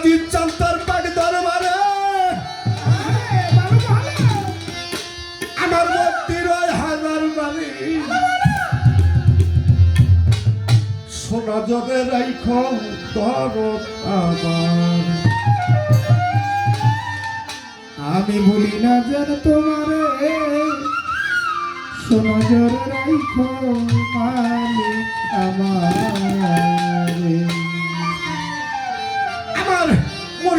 জাতির চান্তার পাক দরবারে। আমার মন্দির হাজার বাড়ি। সোনা জবে রাইখ দর আমার। আমি বলি না যেন তোমার। সোনা রাইখ আমার।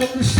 Let me.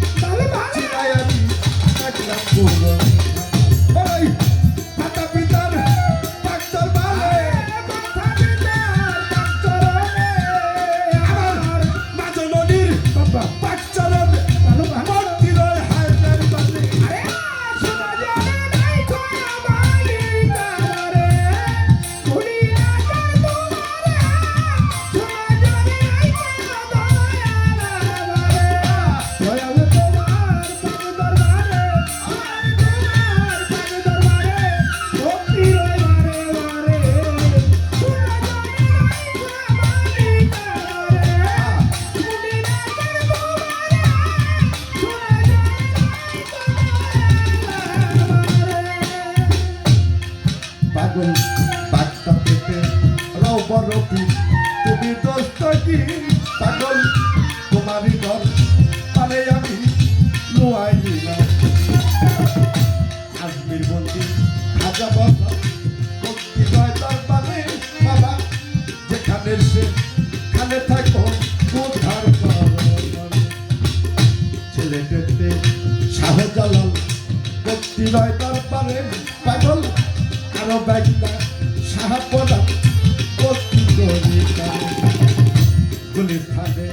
গুলির থাকে।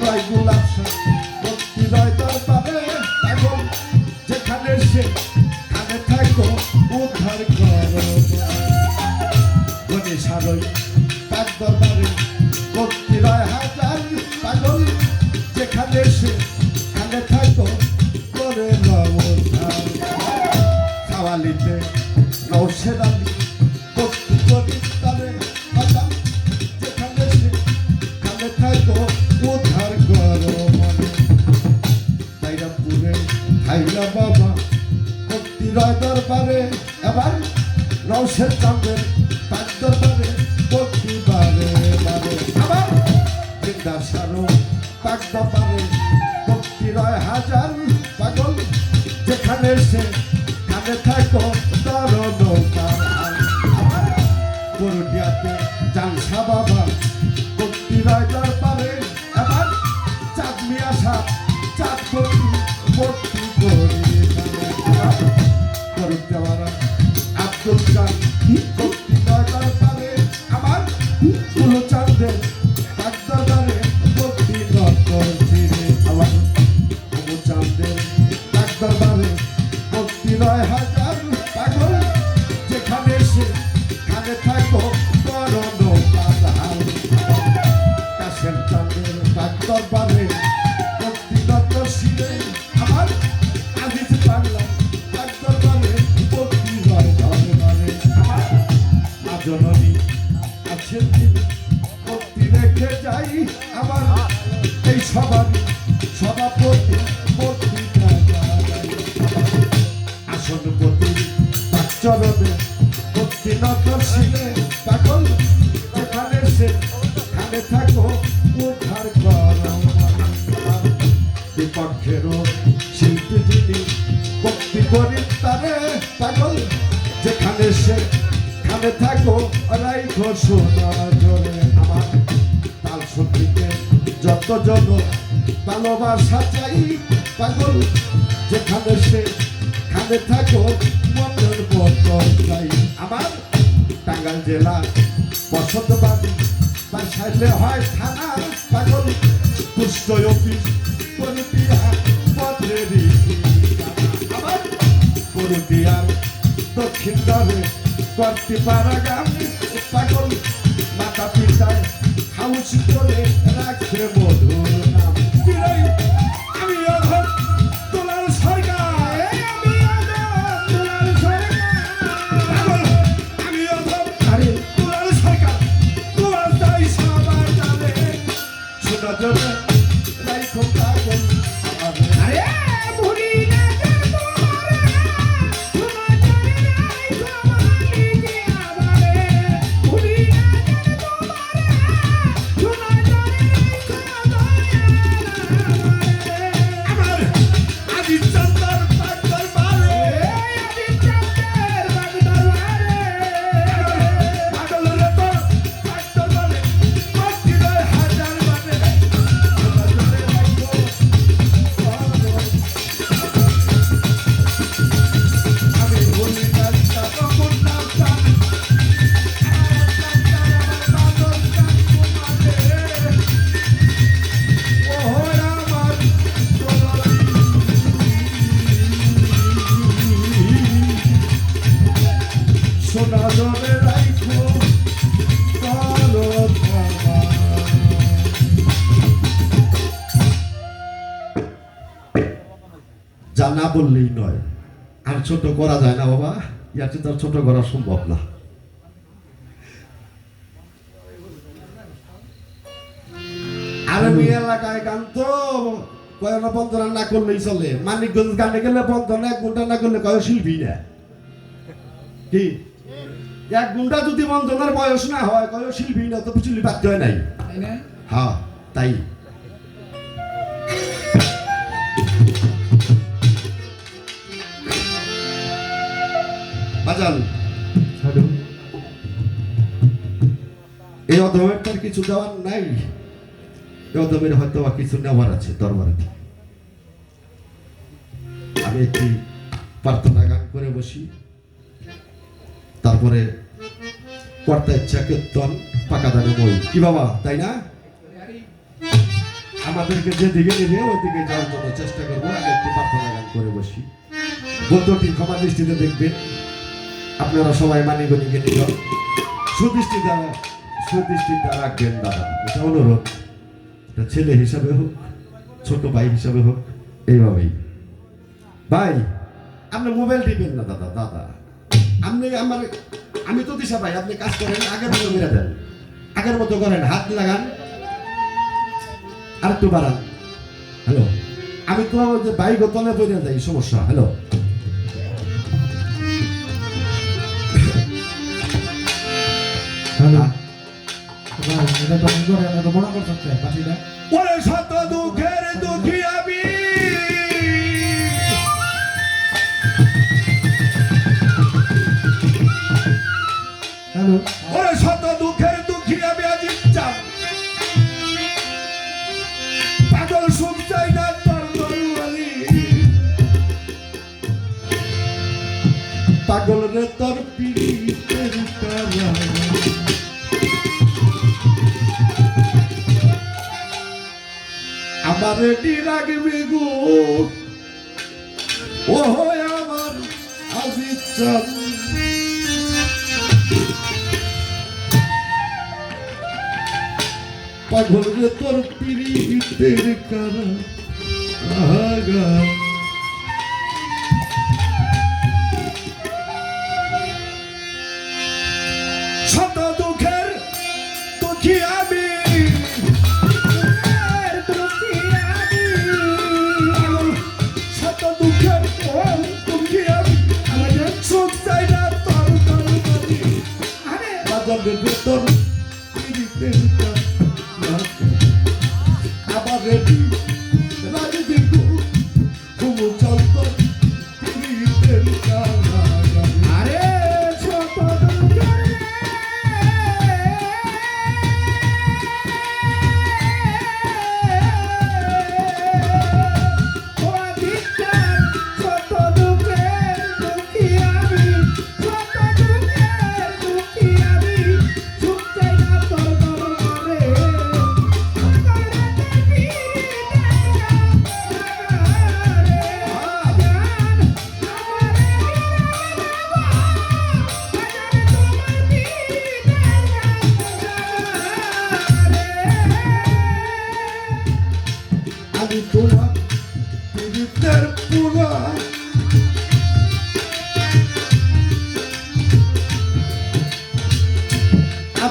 রয় গোলাপ ভক্তি জয় দরবারে পাগল যেখানে সে খানে থাকো উদ্ধার করো। রেখে যাই আমার এই সবারই সভাপতি ভক্তি আসনপতি তার চরণে পাগল, যেখানে সে, খানে থাকো, উদ্ধার করো। বিপক্ষেরও শিল্পী ভক্তি করি তারে পাগল, যেখানে সে, খানে থাকো যত জন ভালোবাসা চাই, পাগল, যেখানে সে, খানে থাকো, মনের বদল চাই। আমার টাঙ্গাল জেলা বসতবাদী বাসাইলে হয় থানা পাগল পুষ্ট অফিস করুটিয়া পদ্রেরই আমার করুটিয়ার দক্ষিণ দ্বারে করতে পারা গান পাগল মাতা পিতায় হাউস করে রাখছে মধুর নাম। বিলাই, আমি ছোট করা যায় না বাবা। ইয়াকে তো আর ছোট করা সম্ভব না। আর এলাকায় গান তো। কয়না বন্ধনা না করলেই চলে। মানিকগঞ্জ গানে গেলে বন্ধনা এক ঘণ্টা না করলে কয় শিল্পী না। কি? এক গুন্ডা যদি বন্ধনের বয়স না হয় কয় শিল্পী না তো বাধ্য হয় নাই। তাই হ্যাঁ তাই। বাজান এই অধমের তার কিছু দেওয়ার নাই। এই অধমের হয়তো বা কিছু নেওয়ার আছে দরবারে। আমি একটি প্রার্থনা গান করে বসি। তারপরে কর্তা ইচ্ছা কীর্তন পাকা দানে মই কি বাবা তাই না? আমাদেরকে যেদিকে নেবে ওইদিকে যাওয়ার জন্য চেষ্টা করব। আমি একটি প্রার্থনা গান করে বসি। বন্ধুটি ক্ষমা দৃষ্টিতে দেখবেন। আপনারা সবাই মানিগণিকে নিল সুদৃষ্টি দ্বারা সুদৃষ্টিটা রাখবেন দাদা এটা অনুরোধ। এটা ছেলে হিসাবে হোক, ছোট ভাই হিসাবে হোক, এইভাবেই। ভাই, আপনি মোবাইল টিপেন না দাদা দাদা। আপনি আমার আমি তো দিশা ভাই, আপনি কাজ করেন, আগের মতো মেরে দেন। আগের মতো করেন, হাত লাগান। আর একটু বাড়ান। হ্যালো? আমি তো ওই যে বাইক তলে পড়ে যাই, সমস্যা। হ্যালো? এটা তো করে এটা তো করতে পাঠিটা ওরে শত দুঃখের দুঃখী আমি। হ্যালো। ওরে শত দুঃখের দুঃখী আমি আজ চাপ পাগল সুখ চাই না তোর পাগল রে তোর আমার কি রাখবে গো? ও আমার আজিজ চাঁদ পাগল রে তোর পিড়িতের কারা আগা বাজারের ভেতর আবার রেডি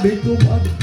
আমি তোমার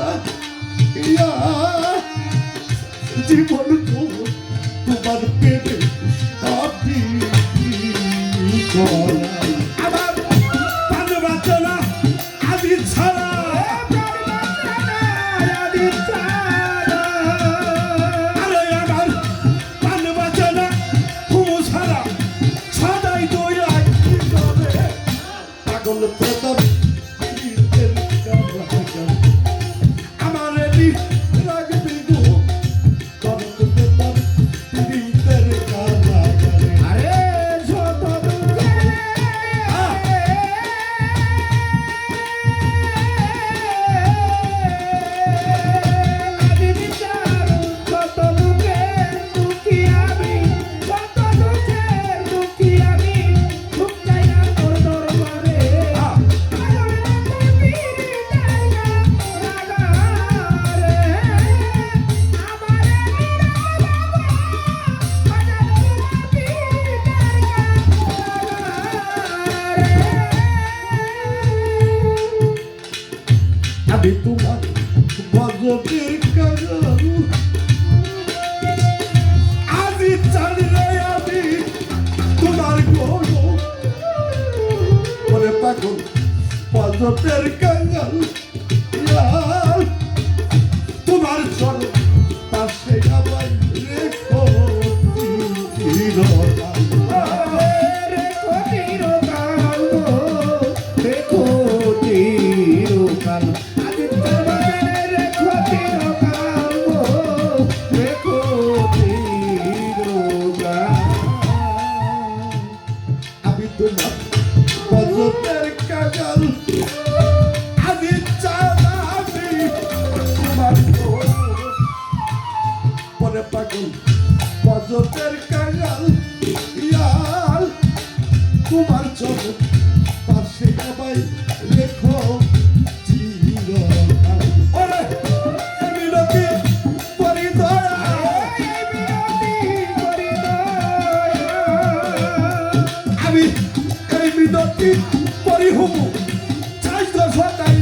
এই বিনতি করি হুমু চাই তো সদাই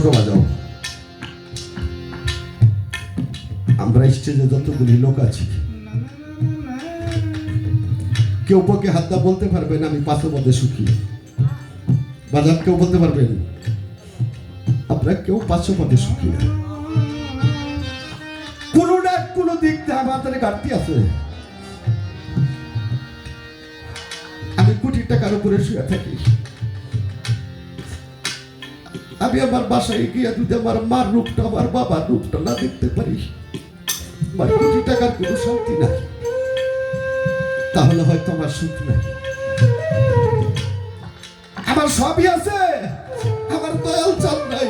ছোট বাজাও। আমরা স্টেজে যতগুলি লোক আছি, কেউ পক্ষে হাতটা বলতে পারবে না, আমি পাথর মধ্যে সুখী বাজার কেউ বলতে পারবেন আপনারা কেউ পাঁচশো পদে সুখী না। কোনো না কোনো দিক দিয়ে আমাদের ঘাটতি আছে। আমি কোটি টাকার উপরে শুয়ে থাকি। আমি আমার বাসায় গিয়ে যদি আমার মার রূপটা আমার বাবার রূপটা না দেখতে পারি, আমার কোটি টাকার কোনো শান্তি নাই। তাহলে হয়তো আমার সুখ নাই। আমার সবই আছে, আমার দয়াল চাল নাই।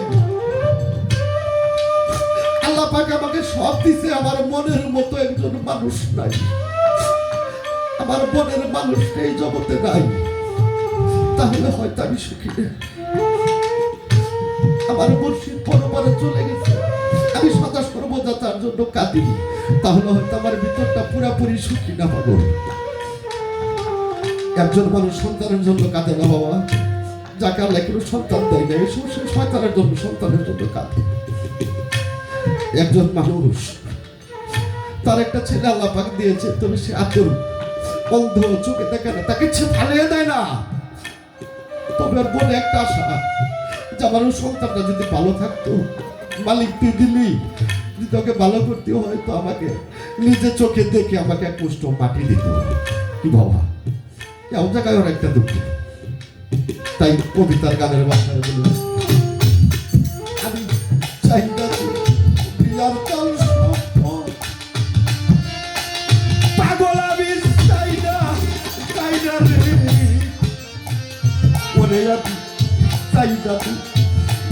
আল্লাহ পাক আমাকে সব দিছে, আমার মনের মতো একজন মানুষ নাই। আমার মনের মানুষটা এই জগতে নাই। তাহলে হয়তো আমি সুখী না আমার মুর্শিদ পরপারে চলে গেছে। আমি সদা সর্বদা তার জন্য কাঁদি। তাহলে হয়তো আমার ভিতরটা পুরাপুরি সুখী না পাবো। একজন মানুষ সন্তানের জন্য কাঁদে না বাবা। যাকে আল্লাহ কোনো সন্তান দেয় না এই সমস্ত শয়তানের জন্য, সন্তানের জন্য কাঁদে। একজন মানুষ, তার একটা ছেলে আল্লাহ পাক দিয়েছে, তবে সে আদর অন্ধ চোখে দেখে না, তাকে সে ফালিয়ে দেয় না। তবে ওর মনে একটা আশা যে আমার সন্তানটা যদি ভালো থাকতো, মালিক তুই দিলি ওকে ভালো করতে হয়তো আমাকে নিজে চোখে দেখে আমাকে এক পুষ্ট মাটি দিত কি বাবা? এমন জায়গায় একটা দুঃখ। তাই কবিতার গানের ভাষায় বলি, আমি চাই না বিয়ার চাল পাগল আমি চাই না চাই না রে। ওরে আমি চাই না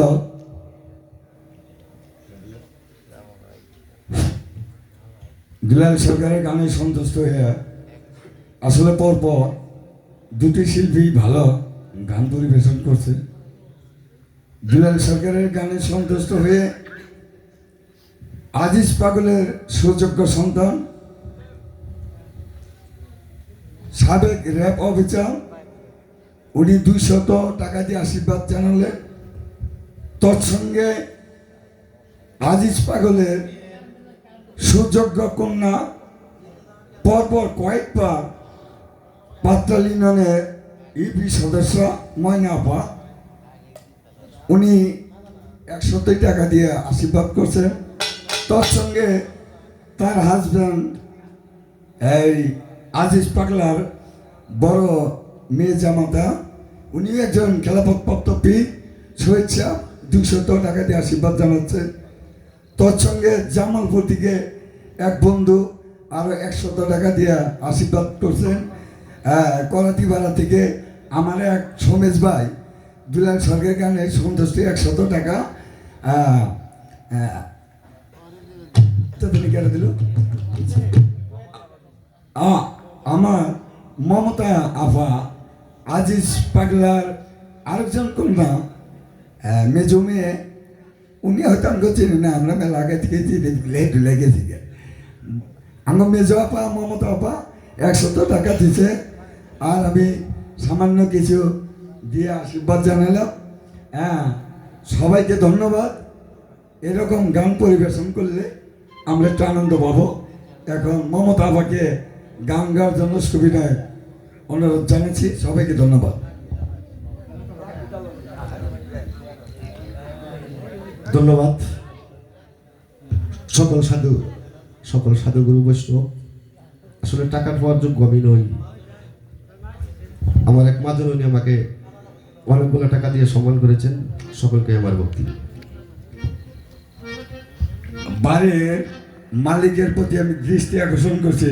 হ্যালো দুলাল সরকারের গানে সন্তুষ্ট হয়ে আসলে পরপর দুটি শিল্পী ভালো গান পরিবেশন করছে। দুলাল সরকারের গানে সন্তুষ্ট হয়ে আজিজ পাগলের সুযোগ্য সন্তান, সাবেক র্যাব অফিসার, উনি দুইশত টাকা দিয়ে আশীর্বাদ জানালেন। তৎসঙ্গে আজিজ পাগলের সুযোগ্য কন্যা পরপর কয়েকবার পাত্রাল ইউনিয়নের ইপি সদস্য ময়না আপা উনি একশোটি টাকা দিয়ে আশীর্বাদ করছেন। তোর সঙ্গে তার হাজব্যান্ড এই আজিজ পাগলার বড় মেয়ে জামাতা উনি একজন খেলাপথপ্রাপ্ত পি শুভেচ্ছা। দুশত টাকা দিয়ে আশীর্বাদ জানাচ্ছে। তোর সঙ্গে জামালপুর থেকে এক বন্ধু আরও একশত টাকা দিয়ে আশীর্বাদ করছেন। আহ, করাতিপাড়া থেকে আমার এক সমেশ ভাই দুলাল সরকার গানে সন্তুষ্টি একশত টাকা তুমি কেন দিল? আমার মমতা আফা আজিজ পাগলার আরেকজন কন্যা মেজো মেয়ে, উনি হয়তো আমাকে চিনি না, আমরা মেলা আগে থেকে চিনি লেট লেগেছি গে। আমার মেজো আপা, মমতা আপা, একশত টাকা দিছে। আর আমি সামান্য কিছু দিয়ে আশীর্বাদ জানালাম। হ্যাঁ সবাইকে ধন্যবাদ। এরকম গান পরিবেশন করলে আমরা একটু আনন্দ পাবো। এখন মমতা আপাকে গান গাওয়ার জন্য সুবিধায় অনুরোধ জানাচ্ছি। সবাইকে ধন্যবাদ। ধন্যবাদ। সকল সাধু, সকল সাধুগুরু বৈষ্ণব, আসলে টাকা পাওয়ার যোগ্য আমি নই। আমার এক মাজন আমাকে অনেকগুলো টাকা দিয়ে সম্মান করেছেন, সকলকে আমার ভক্তি। বাড়ির মালিকের প্রতি আমি দৃষ্টি আকর্ষণ করছি।